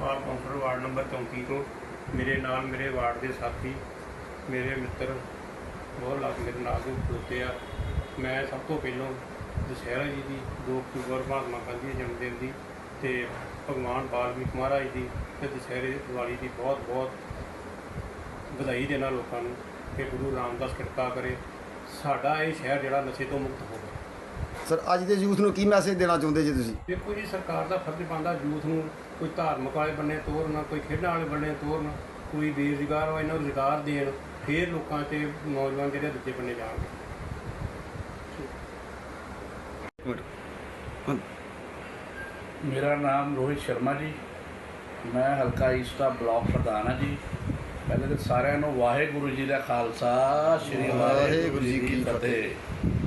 ਭਾਵ counter ward number 34 ਤੋਂ ਮੇਰੇ ਨਾਲ ਮੇਰੇ ਵਾਰਡ ਦੇ ਸਾਥੀ, ਮੇਰੇ ਮਿੱਤਰ ਬਹੁਤ ਲੱਗ ਮੇਰੇ ਨਾਲ ਦੇ ਖਲੋਤੇ ਆ। ਮੈਂ ਸਭ ਤੋਂ ਪਹਿਲਾਂ ਦੁਸਹਿਰਾ ਜੀ ਦੀ 2 ਅਕਤੂਬਰ ਮਹਾਤਮਾ ਗਾਂਧੀ ਦੇ ਜਨਮ ਦਿਨ ਦੀ ਤੇ ਭਗਵਾਨ ਬਾਲਮੀਕ ਮਹਾਰਾਜ ਦੀ ਤੇ ਦੁਸਹਿਰੇ ਦੀਵਾਲੀ ਦੀ ਬਹੁਤ ਬਹੁਤ ਵਧਾਈ ਦੇਣਾ ਲੋਕਾਂ ਨੂੰ ਕਿ ਗੁਰੂ ਰਾਮਦਾਸ ਕਿਰਪਾ ਕਰੇ। ਸਾਡਾ ਇਹ ਸ਼ਹਿਰ ਜਿਹੜਾ ਨਸ਼ੇ ਤੋਂ ਮੁਕਤ ਹੋ ਸਰ ਅੱਜ ਦੇ ਯੂਥ ਨੂੰ ਕੀ ਮੈਸੇਜ ਦੇਣਾ ਚਾਹੁੰਦੇ ਜੀ ਤੁਸੀਂ? ਦੇਖੋ ਜੀ ਸਰਕਾਰ ਦਾ ਫਰਜ਼ ਬਣਦਾ ਯੂਥ ਨੂੰ ਕੋਈ ਧਾਰਮਿਕ ਵਾਲੇ ਬੰਨੇ ਤੋਰਨ ਕੋਈ ਖੇਡਾਂ ਵਾਲੇ ਬੰਨੇ ਤੋਰਨ ਕੋਈ ਬੇਰੁਜ਼ਗਾਰ ਹੋਏ ਇਹਨਾਂ ਨੂੰ ਰੁਜ਼ਗਾਰ ਦੇਣ ਫੇਰ ਲੋਕਾਂ ਤੇ ਨੌਜਵਾਨ ਜਿਹੜੇ ਦੂਜੇ ਬੰਨੇ ਜਾਣਗੇ। ਮੇਰਾ ਨਾਮ ਰੋਹਿਤ ਸ਼ਰਮਾ ਜੀ। ਮੈਂ ਹਲਕਾ ਈਸਟ ਦਾ ਬਲਾਕ ਪ੍ਰਧਾਨ ਹਾਂ ਜੀ। ਪਹਿਲੇ ਤਾਂ ਸਾਰਿਆਂ ਨੂੰ ਵਾਹਿਗੁਰੂ ਜੀ ਦਾ ਖਾਲਸਾ ਸ੍ਰੀ ਵਾਹਿਗੁਰੂ ਜੀ ਕੀ ਫਤਿਹ।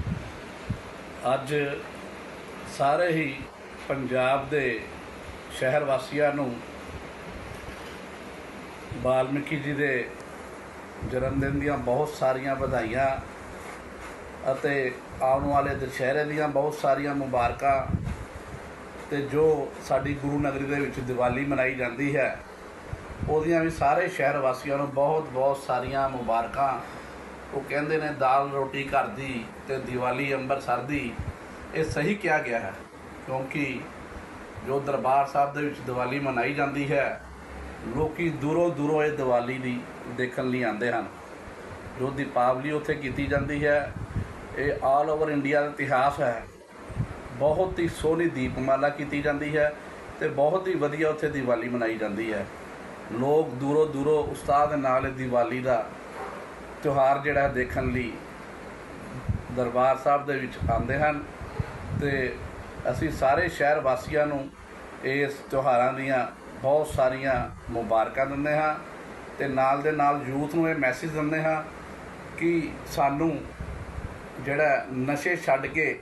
ਅੱਜ ਸਾਰੇ ਹੀ ਪੰਜਾਬ ਦੇ ਸ਼ਹਿਰ ਵਾਸੀਆਂ ਨੂੰ ਵਾਲਮੀਕੀ ਜੀ ਦੇ ਜਨਮ ਦਿਨ ਦੀਆਂ ਬਹੁਤ ਸਾਰੀਆਂ ਵਧਾਈਆਂ ਅਤੇ ਆਉਣ ਵਾਲੇ ਦੁਸ਼ਹਿਰੇ ਦੀਆਂ ਬਹੁਤ ਸਾਰੀਆਂ ਮੁਬਾਰਕਾਂ ਤੇ ਜੋ ਸਾਡੀ ਗੁਰੂ ਨਗਰੀ ਦੇ ਵਿੱਚ ਦੀਵਾਲੀ ਮਨਾਈ ਜਾਂਦੀ ਹੈ, ਉਹਦੀਆਂ ਵੀ ਸਾਰੇ ਸ਼ਹਿਰ ਵਾਸੀਆਂ ਨੂੰ ਬਹੁਤ ਬਹੁਤ ਸਾਰੀਆਂ ਮੁਬਾਰਕਾਂ ਉਹ ਕਹਿੰਦੇ ਨੇ, ਦਾਲ ਰੋਟੀ ਘਰ ਦੀ ਤੇ ਦੀਵਾਲੀ ਅੰਮ੍ਰਿਤਸਰ ਦੀ, ਇਹ ਸਹੀ ਕਿਹਾ ਗਿਆ ਹੈ। ਕਿਉਂਕਿ ਜੋ ਦਰਬਾਰ ਸਾਹਿਬ ਦੇ ਵਿੱਚ ਦੀਵਾਲੀ ਮਨਾਈ ਜਾਂਦੀ ਹੈ, ਲੋਕੀ ਦੂਰੋਂ ਦੂਰੋਂ ਇਹ ਦੀਵਾਲੀ ਦੀ ਦੇਖਣ ਲਈ ਆਉਂਦੇ ਹਨ। ਜੋ ਦੀਪਾਵਲੀ ਉੱਥੇ ਕੀਤੀ ਜਾਂਦੀ ਹੈ, ਇਹ ਆਲ ਓਵਰ ਇੰਡੀਆ ਦਾ ਇਤਿਹਾਸ ਹੈ। ਬਹੁਤ ਹੀ ਸੋਹਣੀ ਦੀਪਮਾਲਾ ਕੀਤੀ ਜਾਂਦੀ ਹੈ ਤੇ ਬਹੁਤ ਹੀ ਵਧੀਆ ਉੱਥੇ ਦੀਵਾਲੀ ਮਨਾਈ ਜਾਂਦੀ ਹੈ। ਲੋਕ ਦੂਰੋਂ ਦੂਰੋਂ ਉਸਤਾਦ ਦੇ ਨਾਲ ਇਹ ਦੀਵਾਲੀ ਦਾ ਤਿਉਹਾਰ ਜਿਹੜਾ ਦੇਖਣ ਲਈ ਦਰਬਾਰ ਸਾਹਿਬ ਦੇ ਵਿੱਚ ਆਉਂਦੇ ਹਨ ਤੇ ਅਸੀਂ ਸਾਰੇ ਸ਼ਹਿਰ ਵਾਸੀਆਂ ਨੂੰ ਇਸ ਤਿਉਹਾਰਾਂ ਦੀਆਂ ਬਹੁਤ ਸਾਰੀਆਂ ਮੁਬਾਰਕਾਂ ਦਿੰਦੇ ਹਾਂ ਤੇ ਨਾਲ ਦੇ ਨਾਲ ਯੂਥ ਨੂੰ ਇਹ ਮੈਸੇਜ ਦਿੰਦੇ ਹਾਂ ਕਿ ਸਾਨੂੰ ਜਿਹੜਾ ਨਸ਼ੇ ਛੱਡ ਕੇ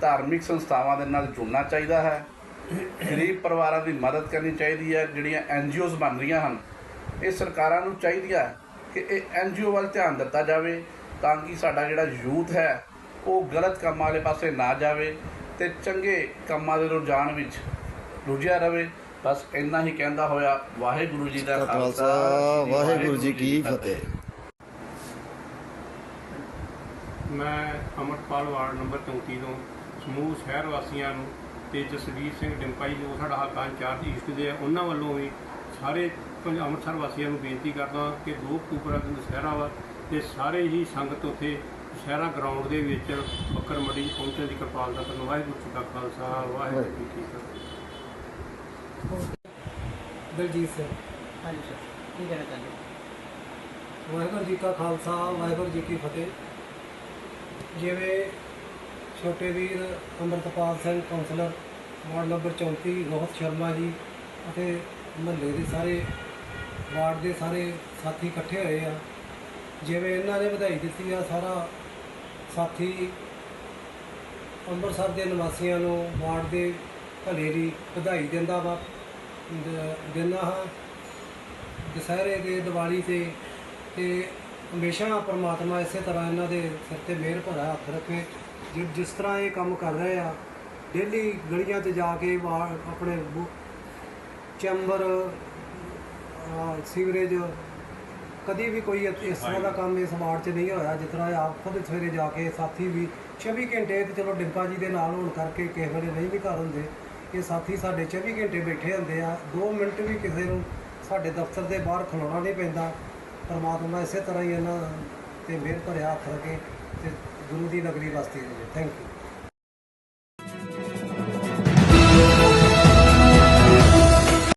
ਧਾਰਮਿਕ ਸੰਸਥਾਵਾਂ ਦੇ ਨਾਲ ਜੁੜਨਾ ਚਾਹੀਦਾ ਹੈ। ਗਰੀਬ ਪਰਿਵਾਰਾਂ ਦੀ ਮਦਦ ਕਰਨੀ ਚਾਹੀਦੀ ਹੈ, ਜਿਹੜੀਆਂ ਐਨਜੀਓਜ਼ ਬਣ ਰਹੀਆਂ ਹਨ, ਇਹ ਸਰਕਾਰਾਂ ਨੂੰ ਚਾਹੀਦੀਆਂ ਹੈ। ਕਿ ਇਹ ਐਨਜੀਓ ਵੱਲ ਧਿਆਨ ਦਿੱਤਾ ਜਾਵੇ ਤਾਂ ਕਿ ਸਾਡਾ ਜਿਹੜਾ ਯੂਥ ਹੈ ਉਹ ਗਲਤ ਕੰਮਾਂ ਵਾਲੇ ਪਾਸੇ ਨਾ ਜਾਵੇ ਤੇ ਚੰਗੇ ਕੰਮਾਂ ਦੇ ਰੁਝਾਨ ਵਿੱਚ ਰੁਝਿਆ ਰਵੇ ਬਸ ਇੰਨਾ ਹੀ ਕਹਿੰਦਾ ਹੋਇਆ ਵਾਹਿਗੁਰੂ ਜੀ ਦਾ ਖਾਲਸਾ ਵਾਹਿਗੁਰੂ ਜੀ ਕੀ ਫਤਿਹ। ਮੈਂ ਅਮਰਪਾਲ ਵਾਰਡ ਨੰਬਰ 34 ਤੋਂ ਸਮੂਹ ਸ਼ਹਿਰ ਵਾਸੀਆਂ ਨੂੰ ਤੇ ਜਸਵੀਰ ਸਿੰਘ ਡਿੰਪਾਈ ਜੋ ਸਾਡਾ ਹਲਕਾ ਇੰਚਾਰਜ ਈਸਟ ਦੇ ਆ ਉਹਨਾਂ ਵੱਲੋਂ ਵੀ ਸਾਰੇ ਪੰਜ- ਅੰਮ੍ਰਿਤਸਰ ਵਾਸੀਆਂ ਨੂੰ ਬੇਨਤੀ ਕਰਦਾ ਕਿ 2 ਅਕਤੂਬਰ ਦਾ ਦਿਨ ਦੁਸਹਿਰਾ ਵਾ ਤੇ ਸਾਰੇ ਹੀ ਸੰਗਤ ਉੱਥੇ ਦੁਸਹਿਰਾ ਗਰਾਊਂਡ ਦੇ ਵਿੱਚ ਬੱਕਰ ਮੰਡੀ ਪਹੁੰਚਣ ਦੀ ਕਿਰਪਾਲਤਾ ਕਰਨ। ਵਾਹਿਗੁਰੂ ਜੀ ਦਾ ਖਾਲਸਾ ਵਾਹਿਗੁਰੂ ਜੀ ਕੀ ਫਤਿਹ। ਦਲਜੀਤ ਸਿੰਘ। ਹਾਂਜੀ ਸਰ ਕੀ ਕਹਿਣਾ ਚਾਹੁੰਦੇ ਹੋ? ਵਾਹਿਗੁਰੂ ਜੀ ਕਾ ਖਾਲਸਾ ਵਾਹਿਗੁਰੂ ਜੀ ਕੀ ਫਤਿਹ। ਜਿਵੇਂ ਛੋਟੇ ਵੀਰ Amritpal Singh councillor ward number 34 Rohit Sharma ji ਅਤੇ ਮਹੱਲੇ ਦੇ ਸਾਰੇ ਵਾਰਡ ਦੇ ਸਾਰੇ ਸਾਥੀ ਇਕੱਠੇ ਹੋਏ ਆ। ਜਿਵੇਂ ਇਹਨਾਂ ਨੇ ਵਧਾਈ ਦਿੱਤੀ ਆ, ਸਾਰਾ ਸਾਥੀ ਅੰਮ੍ਰਿਤਸਰ ਦੇ ਨਿਵਾਸੀਆਂ ਨੂੰ ਵਾਰਡ ਦੇ ਭਲੇ ਦੀ ਵਧਾਈ ਦਿੰਦਾ ਵਾ ਦਿੰਦਾ ਹਾਂ। ਦੁਸਹਿਰੇ ਦੇ ਦੀਵਾਲੀ ਤੇ ਤੇ ਹਮੇਸ਼ਾ ਪਰਮਾਤਮਾ ਇਸੇ ਤਰ੍ਹਾਂ ਇਹਨਾਂ ਦੇ ਸਿਰ ਤੇ ਮਿਹਰ ਭਰਾ ਹੱਥ ਰੱਖੇ। ਜਿ- ਜਿਸ ਤਰ੍ਹਾਂ ਇਹ ਕੰਮ ਕਰ ਰਹੇ ਆ ਡੇਲੀ ਗਲੀਆਂ 'ਚ ਜਾ ਕੇ ਵਾ- ਆਪਣੇ ਬੂ- ਚੈਂਬਰ ਅਹ ਸੀਵਰੇਜ ਕਦੀ ਵੀ ਕੋਈ ਇਸ ਇਸ ਤਰ੍ਹਾਂ ਦਾ ਕੰਮ ਇਸ ਵਾਰਡ 'ਚ ਨਹੀਂ ਹੋਇਆ ਜਿਸ ਤਰ੍ਹਾਂ ਇਹ ਆਪ ਖੁਦ ਸਵੇਰੇ ਜਾ ਕੇ ਸਾਥੀ ਵੀ 24 ਘੰਟੇ ਤੇ ਚਲੋ ਡਿੰਪਾ ਜੀ ਦੇ ਨਾਲ ਹੋਣ ਕਰਕੇ ਕਿਸੇ ਵੇਲੇ ਨਹੀਂ ਵੀ ਘਰ ਹੁੰਦੇ ਇਹ ਸਾਥੀ ਸਾਡੇ 24 ਘੰਟੇ ਬੈਠੇ ਹੁੰਦੇ ਆ 2 ਮਿੰਟ ਵੀ ਕਿਸੇ ਨੂੰ ਸਾਡੇ ਦਫ਼ਤਰ ਦੇ ਬਾਹਰ ਖਲੋਣਾ ਨਹੀਂ ਪੈਂਦਾ ਪਰਮਾਤਮਾ ਇਸੇ ਤਰ੍ਹਾਂ ਹੀ ਇਹਨਾਂ ਤੇ ਮਿਹਰ ਭਰਿਆ ਹੱਥ ਰੱਖੇ। ਤੇ ਗੁਰੂ ਦੀ ਨਗਰੀ ਵਸਦੀ ਰਹੇ ਥੈਂਕ ਯੂ